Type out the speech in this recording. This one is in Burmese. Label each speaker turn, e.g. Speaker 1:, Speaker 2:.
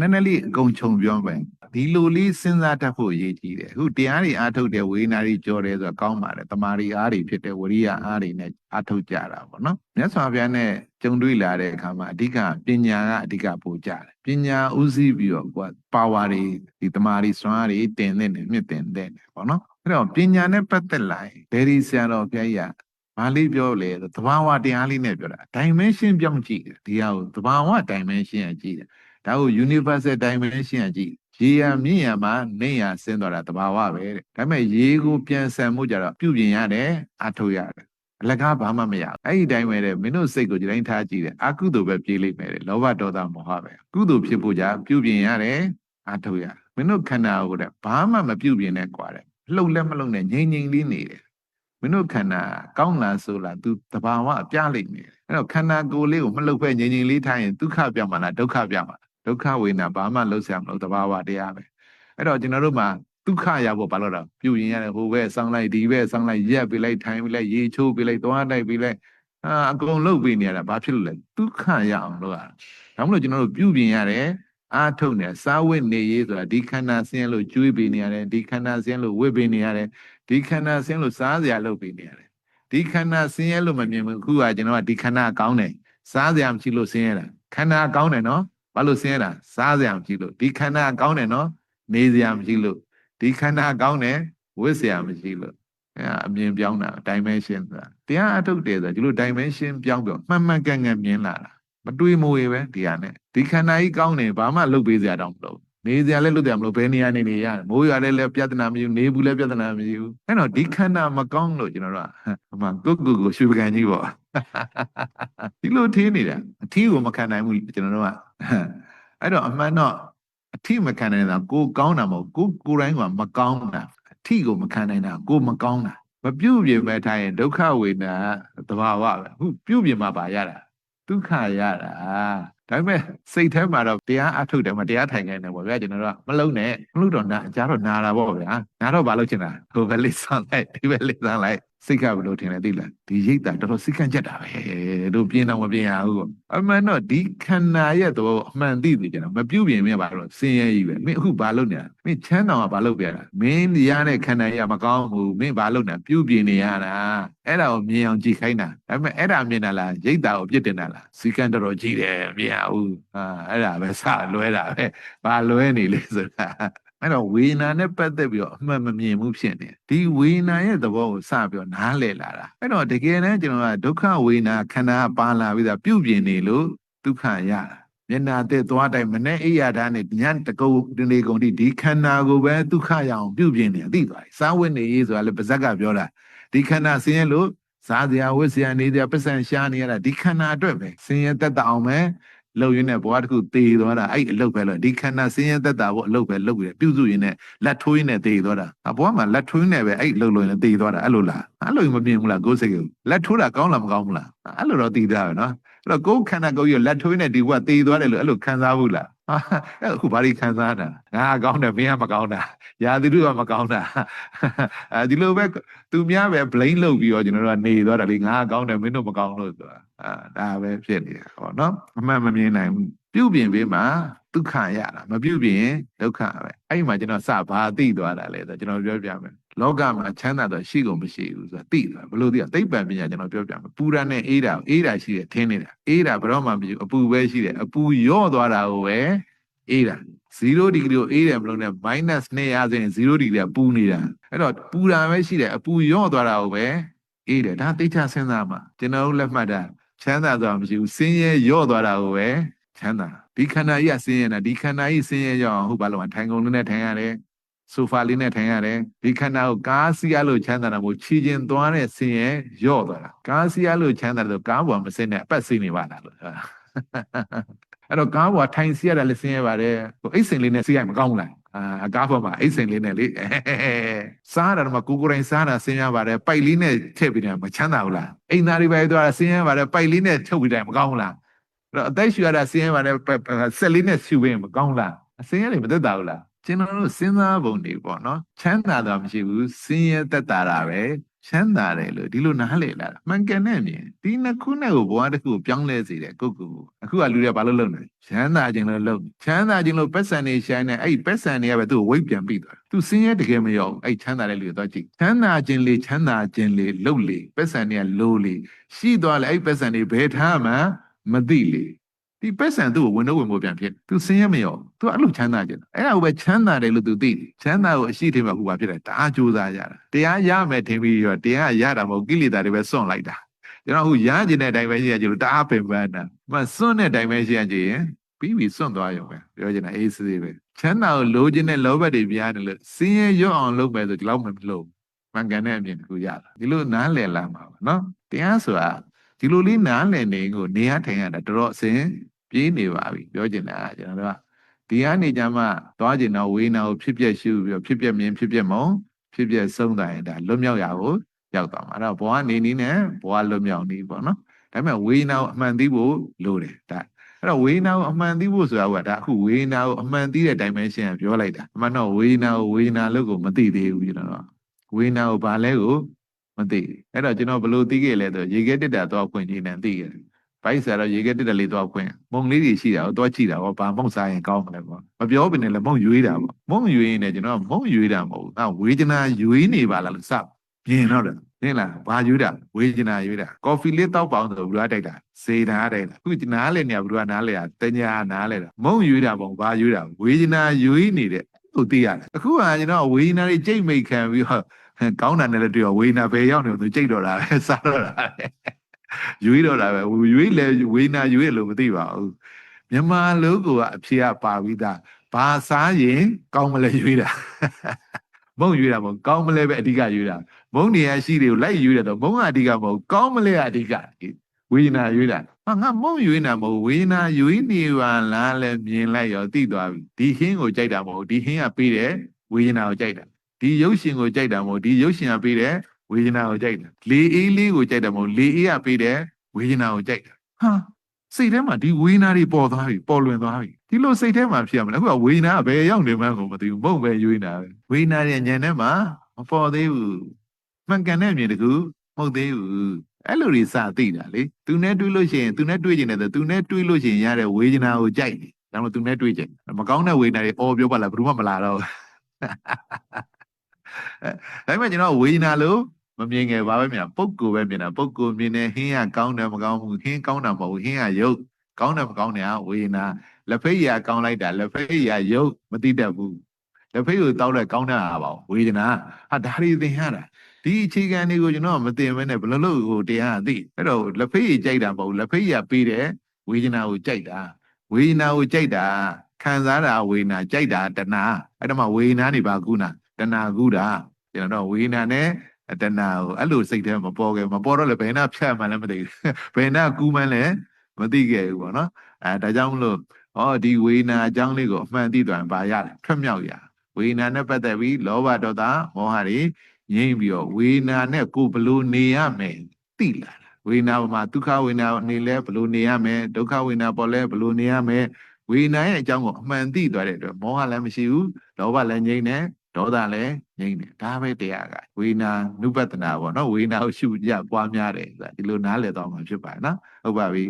Speaker 1: နည်းနည်းလေးအကုန်ခြုံပြောမယ်ဒီလိုလေးစဉ်းစားတတ်ဖို့အရေးကြီးတယ်အခုတရားတွေအားထုတ်တဲ့ဝေဒနာတွေကြော်တယ်ဆိုတာကောင်းပါတယ်တမာရီအားတွေဖြစ်တဲ့ဝရိယအားတွေနဲ့အားထုတ်ကြတာပေါ့နော်မြတ်စွာဘုရားနဲ့ကြုံတွေ့လာတဲ့အခါမှာအဓိကပညာကအဓိကပို့ကြတယ်ပညာဥစည်းပြီးတော့ကွာပါဝါတွေဒီတမာရီစွမ်းအားတွေတင်တဲ့နဲ့မြင့်တင်တဲ့နဲ့ပေါ့နော်အဲ့တော့ပညာနဲ့ပတ်သက်လာရင်ဒေဒီဆရာတော်ဘုရားကြီးကဘာလေးပြောလဲသဘာဝတရားလေးနဲ့ပြောတာ dimension ပြောင်းကြည့်တယ်ဒီဟာကိုသဘာဝ dimension ကကြည့်တယ် ဒါကို universal dimension ကကြည့်ရေရမြင့်ရမှာနေရဆင်းသွားတာတဘာဝပဲတဲ့ဒါပေမဲ့ရေကိုပြန်ဆန်မှုကြတော့ပြုပြင်ရတယ်အထုတ်ရတယ်အလကားဘာမှမရဘူးအဲ့ဒီတိုင်းပဲတဲ့မင်းတို့စိတ်ကိုဒီတိုင်းထားကြည့်တယ်အကုသိုလ်ပဲပြေးလိမ့်မယ်တဲ့လောဘဒေါသမောဟပဲကုသိုလ်ဖြစ်ဖို့ကြပြုပြင်ရတယ်အထုတ်ရတယ်မင်းတို့ခန္ဓာကိုတဲ့ဘာမှမပြုပြင်နဲ့ကွာတဲ့လှုပ်လည်းမလှုပ်နဲ့ငြိမ်ငြိမ်လေးနေတယ်မင်းတို့ခန္ဓာကောင်းလားဆိုလား तू တဘာဝအပြလိမ့်မယ်အဲ့တော့ခန္ဓာကိုယ်လေးကိုမလှုပ်ဖဲငြိမ်ငြိမ်လေးထားရင်ဒုက္ခပြောင်းမှာလားဒုက္ခပြောင်းမှာ ဒုက္ခဝေဒနာဘာမှလှုပ်ရှားမလို့တဘာဝတရားပဲအဲ့တော့ကျွန်တော်တို့မှာဒုက္ခရဖို့ဘာလို့တော့ပြုရင်ရတယ်ဟိုဘက်ဆောင်းလိုက်ဒီဘက်ဆောင်းလိုက်ရက်ပြီးလိုက်ထိုင်ပြီးလိုက်ရေချိုးပြီးလိုက်သွားတိုက်ပြီးလိုက်အာအကုန်လှုပ်ပြီးနေရတာဘာဖြစ်လို့လဲဒုက္ခရအောင်လုပ်ရတာဒါမှမဟုတ်ကျွန်တော်တို့ပြုပြင်ရတယ်အာထုတ်နေစားဝတ်နေရေးဆိုတာဒီခန္ဓာဆင်းရဲလို့ကျွေးပေးနေရတယ်ဒီခန္ဓာဆင်းရဲလို့ဝတ်ပေးနေရတယ်ဒီခန္ဓာဆင်းလို့စားစရာလုပ်ပေးနေရတယ်ဒီခန္ဓာဆင်းရဲလို့မမြင်ဘူးအခုကကျွန်တော်ကဒီခန္ဓာကောင်းတယ်စားစရာမရှိလို့ဆင်းရဲတာခန္ဓာကောင်းတယ်နော် ဘာလို့ဆင်းရဲတာစားစရာမရှိလို့ဒီခန္ဓာကောင်းတယ်နော်နေစရာမရှိလို့ဒီခန္ဓာကောင်းတယ်ဝတ်စရာမရှိလို့အဲအမြင်ပြောင်းတာ dimension ဆိုတာတရားအထုတ်တယ်ဆိုတာဒီလို dimension ပြောင်းပြောင်းမှန်မှန်ကန်ကန်မြင်လာတာမတွေးမဝေပဲဒီဟာနဲ့ဒီခန္ဓာကြီးကောင်းတယ်ဘာမှလုပ်ပေးစရာတော့မလိုနေစရာလည်းလုပ်တယ်မလို့ဘယ်နေရာနေနေရတယ်မိုးရွာလည်းလည်းပြဿနာမရှိဘူးနေဘူးလည်းပြဿနာမရှိဘူးအဲ့တော့ဒီခန္ဓာမကောင်းလို့ကျွန်တော်တို့ကဟိုမှာကိုကိုကိုရွှေပကံကြီးပေါ့ဒီလိုထင်းနေတာအထီးကိုမခံနိုင်ဘူးကျွန်တော်တို့က အဲ့တော့အမှန်တော့အထီးမခံနိုင်တာကိုကောင်းတာမဟုတ်ကိုကိုတိုင်းကမကောင်းတာအထီးကိုမခံနိုင်တာကိုမကောင်းတာမပြုတ်ပြင်မဲ့ထားရင်ဒုက္ခဝေဒနာသဘာဝပဲဟုတ်ပြုတ်ပြင်မှာပါရတာဒုက္ခရတာဒါပေမဲ့စိတ်ထဲမှာတော့တရားအထုတ်တယ်မတရားထိုင်ခိုင်းတယ်ပေါ့ဗျာကျွန်တော်တို့ကမလုံးနဲ့မလို့တော့နာအကြတော့နာတာပေါ့ဗျာနာတော့ဘာလို့ချင်တာဟိုပဲလေးဆန်းလိုက်ဒီပဲလေးဆန်းလိုက် စိတ်ကဘယ်လိုထင်လဲသိလားဒီရိတ်တာတော်တော်စိတ်ကန့်ကြက်တာပဲတို့ပြင်းတော့မပြင်းရဘူးပေါ့အမှန်တော့ဒီခန္ဓာရဲ့သဘောအမှန်သိသိကြတယ်မပြုတ်ပြင်မြင်ပါတော့ဆင်းရဲကြီးပဲမင်းအခုဘာလုပ်နေတာမင်းချမ်းတော်ကဘာလုပ်ပြတာမင်းရတဲ့ခန္ဓာကြီးကမကောင်းဘူးမင်းဘာလုပ်နေတာပြုတ်ပြင်နေရတာအဲ့ဒါကိုမြင်အောင်ကြည့်ခိုင်းတာဒါပေမဲ့အဲ့ဒါမြင်တာလားရိတ်တာကိုပြစ်တင်တာလားစီကံတော်တော်ကြီးတယ်မြင်ရဘူးအာအဲ့ဒါပဲစလွဲတာပဲဘာလွဲနေလဲဆိုတာ အဲ့တော့ဝေဒနာနဲ့ပတ်သက်ပြီးတော့အမှန်မမြင်မှုဖြစ်နေဒီဝေဒနာရဲ့သဘောကိုစပြီးတော့နားလည်လာတာအဲ့တော့တကယ်တမ်းကျွန်တော်ကဒုက္ခဝေဒနာခန္ဓာပါလာပြီးတော့ပြုတ်ပြင်းနေလို့ဒုက္ခရတာမျက်နာတဲ့သွားတိုင်းမနဲ့အိယာဓာတ်နဲ့ညံတကုတ်ဒီနေကုန်ဒီခန္ဓာကိုပဲဒုက္ခရအောင်ပြုတ်ပြင်းနေသိသွားပြီစားဝတ်နေရေးဆိုတာလည်းပါဇက်ကပြောတာဒီခန္ဓာဆင်းရဲလို့စားစရာဝတ်စရာနေစရာပတ်စံရှားနေရတာဒီခန္ဓာအတွက်ပဲဆင်းရဲတက်တအောင်ပဲ လှုပ်ရင်းနဲ့ဘဝတစ်ခုတည်သွားတာအဲ့အလုတ်ပဲလို့ဒီခန္ဓာဆင်းရဲသက်တာဘဝအလုတ်ပဲလုတ်ပြီးပြုစုရင်းနဲ့လက်ထိုးရင်းနဲ့တည်သွားတာအဘဝမှာလက်ထိုးရင်းနဲ့ပဲအဲ့လှုပ်လို့ရင်တည်သွားတာအဲ့လိုလားအဲ့လိုမမြင်ဘူးလားကိုယ်စိတ်ကိုလက်ထိုးတာကောင်းလားမကောင်းဘူးလားအဲ့လိုတော့တည်တာပဲနော်အဲ့တော့ကိုယ်ခန္ဓာကိုယ်ရလက်ထိုးရင်းနဲ့ဒီဘဝတည်သွားတယ်လို့အဲ့လိုခံစားဘူးလားအဲ့အခုဘာလို့ခံစားတာငါကောင်းတယ်မင်းကမကောင်းတာ ရာသီတို့ကမကောင်းတာအဲဒီလိုပဲသူများပဲ blame လုပ်ပြီးတော့ကျွန်တော်တို့ကနေသွားတာလေငါကောင်းတယ်မင်းတို့မကောင်းလို့ဆိုတာအာဒါပဲဖြစ်နေတာပေါ့နော်အမှန်မမြင်နိုင်ဘူးပြုတ်ပြင်ပေးမှာဒုက္ခရတာမပြုတ်ပြင်ဒုက္ခပဲအဲ့ဒီမှာကျွန်တော်စဘာသိသွားတာလဲဆိုကျွန်တော်ပြောပြမယ်လောကမှာချမ်းသာတော့ရှိကုန်မရှိဘူးဆိုတာသိတယ်ဘလို့သိရသိပ္ပံပညာကျွန်တော်ပြောပြမယ်ပူရနဲ့အေးတာအေးတာရှိတယ်ထင်းနေတာအေးတာဘယ်တော့မှမရှိဘူးအပူပဲရှိတယ်အပူရော့သွားတာကိုပဲ အေးတာ0ဒီဂရီကိုအေးတယ်မလို့နဲ့ minus 200ဆိုရင်0ဒီဂရီကပူနေတာအဲ့တော့ပူတာပဲရှိတယ်အပူရော့သွားတာကိုပဲအေးတယ်ဒါသိချစဉ်းစားမှာကျွန်တော်တို့လက်မှတ်တာချမ်းသာသွားမရှိဘူးဆင်းရဲရော့သွားတာကိုပဲချမ်းသာဒီခန္ဓာကြီးကဆင်းရဲတာဒီခန္ဓာကြီးဆင်းရဲကြောင်ဟုတ်ပါလို့ထိုင်ကုန်လေးနဲ့ထိုင်ရတယ်ဆိုဖာလေးနဲ့ထိုင်ရတယ်ဒီခန္ဓာကိုကားစီးရလို့ချမ်းသာတာမို့ခြေကျင်သွားတဲ့ဆင်းရဲရော့သွားတာကားစီးရလို့ချမ်းသာတယ်ဆိုကားပေါ်မစင်းနဲ့အပတ်စီးနေပါလားလို့ အဲ့တော့ကားပေါ်ထိုင်စီးရတာလည်းဆင်းရဲပါတယ်ဟိုအိတ်စိန်လေးနဲ့စီးရမကောင်းဘူးလားအာကားပေါ်မှာအိတ်စိန်လေးနဲ့လေစားတာတော့မှကိုကိုတိုင်းစားတာဆင်းရပါတယ်ပိုက်လေးနဲ့ထည့်ပြီးတယ်မချမ်းသာဘူးလားအိမ်သားတွေပဲသွားတာဆင်းရပါတယ်ပိုက်လေးနဲ့ထုတ်ပြီးတယ်မကောင်းဘူးလားအဲ့တော့အသက်ရှူရတာဆင်းရပါတယ်ဆက်လေးနဲ့ရှူပြီးမကောင်းလားအဆင်းရဲတွေမသက်သာဘူးလားကျွန်တော်တို့စဉ်းစားပုံတွေပေါ့နော်ချမ်းသာတာမရှိဘူးဆင်းရဲသက်သာတာပဲ ချမ်းသာတယ်လို့ဒီလိုနားလည်လာတာမှန်ကန်တဲ့မြင်ဒီနှစ်ခုနဲ့ကိုဘဝတစ်ခုကိုပြောင်းလဲစေတယ်ကိုယ့်ကိုယ်ကိုအခုကလူတွေကဘာလို့လုပ်နေလဲချမ်းသာခြင်းလို့လုပ်ချမ်းသာခြင်းလို့ပက်ဆန်နေရှိုင်းနေအဲ့ဒီပက်ဆန်တွေကပဲသူ့ကိုဝိတ်ပြန်ပြီးသွားသူစင်းရဲတကယ်မရောအဲ့ချမ်းသာတဲ့လူတွေတော့ကြည့်ချမ်းသာခြင်းလေချမ်းသာခြင်းလေလှုပ်လေပက်ဆန်တွေကလိုလေရှိသွားလေအဲ့ပက်ဆန်တွေဘယ်ထားမှမသိလေ ဒီပက်ဆန်သူ့ကိုဝင်တော့ဝင်ဖို့ပြန်ဖြစ်သူစင်းရဲမရောသူအဲ့လိုချမ်းသာခြင်းအဲ့ဒါကိုပဲချမ်းသာတယ်လို့သူသိတယ်ချမ်းသာကိုအရှိထင်မှာခုပါဖြစ်တယ်ဒါအကျိုးစားရတာတရားရမယ်ထင်ပြီးတော့တရားရတာမဟုတ်ကိလေသာတွေပဲစွန့်လိုက်တာကျွန်တော်အခုရကျင်တဲ့အတိုင်းပဲရှိရကြလို့တအားပင်ပန်းတာမစွန့်တဲ့အတိုင်းပဲရှိရကြရင်ပြီးပြီစွန့်သွားရုံပဲပြောချင်တာအေးစေးပဲချမ်းသာကိုလိုချင်တဲ့လောဘတွေပြားတယ်လို့စင်းရဲရော့အောင်လုပ်မယ်ဆိုဒီလောက်မလို့မှန်ကန်တဲ့အမြင်တစ်ခုရတာဒီလိုနားလည်လာမှာပါနော်တရားဆိုတာဒီလိုလေးနားလည်နေကိုနေရထိုင်ရတာတော်တော်အစဉ် ပြေးနေပါပြီပြောချင်တာကကျွန်တော်တို့ကဒီကနေကြမှာသွားကျင်တော့ဝေးနာကိုဖြစ်ပြက်ရှုပြီးတော့ဖြစ်ပြက်မြင်ဖြစ်ပြက်မုံဖြစ်ပြက်ဆုံးတိုင်းဒါလွတ်မြောက်ရာကိုရောက်သွားမှာအဲ့တော့ဘဝနေနည်းနဲ့ဘဝလွတ်မြောက်နည်းပေါ့နော်ဒါပေမဲ့ဝေးနာကိုအမှန်သိဖို့လိုတယ်ဒါအဲ့တော့ဝေးနာကိုအမှန်သိဖို့ဆိုတာကဒါအခုဝေးနာကိုအမှန်သိတဲ့ dimension ကပြောလိုက်တာအမှန်တော့ဝေးနာကိုဝေးနာလို့ကိုမသိသေးဘူးကျွန်တော်တို့ဝေးနာကိုဘာလဲကိုမသိဘူးအဲ့တော့ကျွန်တော်ဘယ်လိုသိခဲ့လဲဆိုရေခဲတက်တာတော့ခွင့်ကြီးနေသိခဲ့တယ် ဘိုက်ဆရာတော့ရေခဲတက်တက်လေးတော့ခွင့်မုံလေးတွေရှိတာကိုတော့ကြည့်တာဟောဘာမုံစားရင်ကောင်းမလဲပေါ့မပြောဘဲနဲ့လည်းမုံရွေးတာပေါ့မုံရွေးရင်လည်းကျွန်တော်မုံရွေးတာမဟုတ်ဘူးအဲဝေဒနာရွေးနေပါလားလို့စမြင်တော့တယ်နင်လားဘာရွေးတာဝေဒနာရွေးတာကော်ဖီလေးတောက်ပေါင်းဆိုဘူးလားတိုက်တာစေတာတိုက်တာခုနားလေနေဘူးလားနားလေတာတညာနားလေတာမုံရွေးတာပေါ့ဘာရွေးတာဝေဒနာရွေးနေတဲ့သူသိရတယ်အခုကကျွန်တော်ဝေဒနာတွေကြိတ်မိတ်ခံပြီးတော့ကောင်းတာနဲ့လည်းတွေ့ရောဝေဒနာပဲရောက်နေလို့ကြိတ်တော့တာပဲစားတော့တာပဲ ရွေးတော့တာပဲရွေးလေဝေဒနာရွေးလို့မသိပါဘူးမြန်မာလူကအဖြေကပါပြီးသားဘာစားရင်ကောင်းမလဲရွေးတာမုံရွေးတာမဟုတ်ကောင်းမလဲပဲအဓိကရွေးတာမုံနေရရှိတွေကိုလိုက်ရွေးတယ်တော့မုံကအဓိကမဟုတ်ကောင်းမလဲကအဓိကဝေဒနာရွေးတာဟာငါမုံရွေးတာမဟုတ်ဝေဒနာရွေးနေပါလားလဲမြင်လိုက်ရောသိသွားပြီဒီဟင်းကိုကြိုက်တာမဟုတ်ဒီဟင်းကပေးတယ်ဝေဒနာကိုကြိုက်တာဒီရုပ်ရှင်ကိုကြိုက်တာမဟုတ်ဒီရုပ်ရှင်ကပေးတယ် ဝေဒနာကိုကြိုက်တာလေအေးလေးကိုကြိုက်တာမဟုတ်လေအေးကပေးတယ်ဝေဒနာကိုကြိုက်တာဟာစိတ်ထဲမှာဒီဝေဒနာတွေပေါ်သွားပြီပေါ်လွင်သွားပြီဒီလိုစိတ်ထဲမှာဖြစ်ရမလဲအခုကဝေဒနာကဘယ်ရောက်နေမှန်းကိုမသိဘူးမဟုတ်ပဲရွေးနေတာပဲဝေဒနာရဲ့ဉာဏ်ထဲမှာမပေါ်သေးဘူးမှန်ကန်တဲ့အမြင်တကူမဟုတ်သေးဘူးအဲ့လိုတွေစသိတာလေသူနဲ့တွေ့လို့ရှိရင်သူနဲ့တွေ့ကျင်တယ်ဆိုသူနဲ့တွေ့လို့ရှိရင်ရတဲ့ဝေဒနာကိုကြိုက်တယ်ဒါမှမဟုတ်သူနဲ့တွေ့ကျင်မကောင်းတဲ့ဝေဒနာတွေအော်ပြောပါလားဘယ်သူမှမလာတော့ဒါပေမဲ့ကျွန်တော်ဝေဒနာလို့ မမြင်ငယ်ပါပဲမြင်ပုပ်ကိုပဲမြင်တာပုပ်ကိုမြင်နေဟင်းကကောင်းတယ်မကောင်းဘူးဟင်းကောင်းတာမဟုတ်ဘူးဟင်းကရုပ်ကောင်းတယ်မကောင်းတယ်ကဝေဒနာလက်ဖိတ်ရာကောင်းလိုက်တာလက်ဖိတ်ရာရုပ်မသိတတ်ဘူးလက်ဖိတ်ကိုတောက်လိုက်ကောင်းတာပါဝေဒနာဟာဒါတွေသင်ရတာဒီအခြေခံတွေကိုကျွန်တော်မသိမနဲ့ဘယ်လိုလုပ်ကိုတရားသိအဲ့တော့လက်ဖိတ်ကြိုက်တာမဟုတ်လက်ဖိတ်ရာပေးတယ်ဝေဒနာကိုကြိုက်တာဝေဒနာကိုကြိုက်တာခံစားတာဝေဒနာကြိုက်တာတဏှာအဲ့တော့မှဝေဒနာနေပါကုနာတဏှာကုတာကျွန်တော်ဝေဒနာနဲ့ တဏှာကိုအဲ့လိုစိတ်ထဲမပေါ်ခဲ့မပေါ်တော့လည်းဘယ်နှဖြတ်မှလည်းမသိဘူးဘယ်နှကူးမှလည်းမသိခဲ့ဘူးပေါ့နော်အဲဒါကြောင့်မလို့ဟောဒီဝေဒနာအကြောင်းလေးကိုအမှန်သိသွားရင်ဘာရလဲထွက်မြောက်ရဝေဒနာနဲ့ပတ်သက်ပြီးလောဘဒေါသမောဟတွေငြိမ့်ပြီးတော့ဝေဒနာနဲ့ကိုယ်ဘလို့နေရမယ်သိလာတာဝေဒနာမှာဒုက္ခဝေဒနာနေလဲဘလို့နေရမယ်ဒုက္ခဝေဒနာပေါ်လဲဘလို့နေရမယ်ဝေဒနာရဲ့အကြောင်းကိုအမှန်သိသွားတဲ့အတွက်မောဟလည်းမရှိဘူးလောဘလည်းငြိမ့်တယ် ဒေါသလည်းငြိမ့်တယ်ဒါပဲတရားကဝေဒနာနုပတနာပေါ့နော်ဝေဒနာကိုရှုကြပွားများတယ်ဆိုတာဒီလိုနားလည်တော့မှာဖြစ်ပါတယ်နော်ဟုတ်ပါပြီ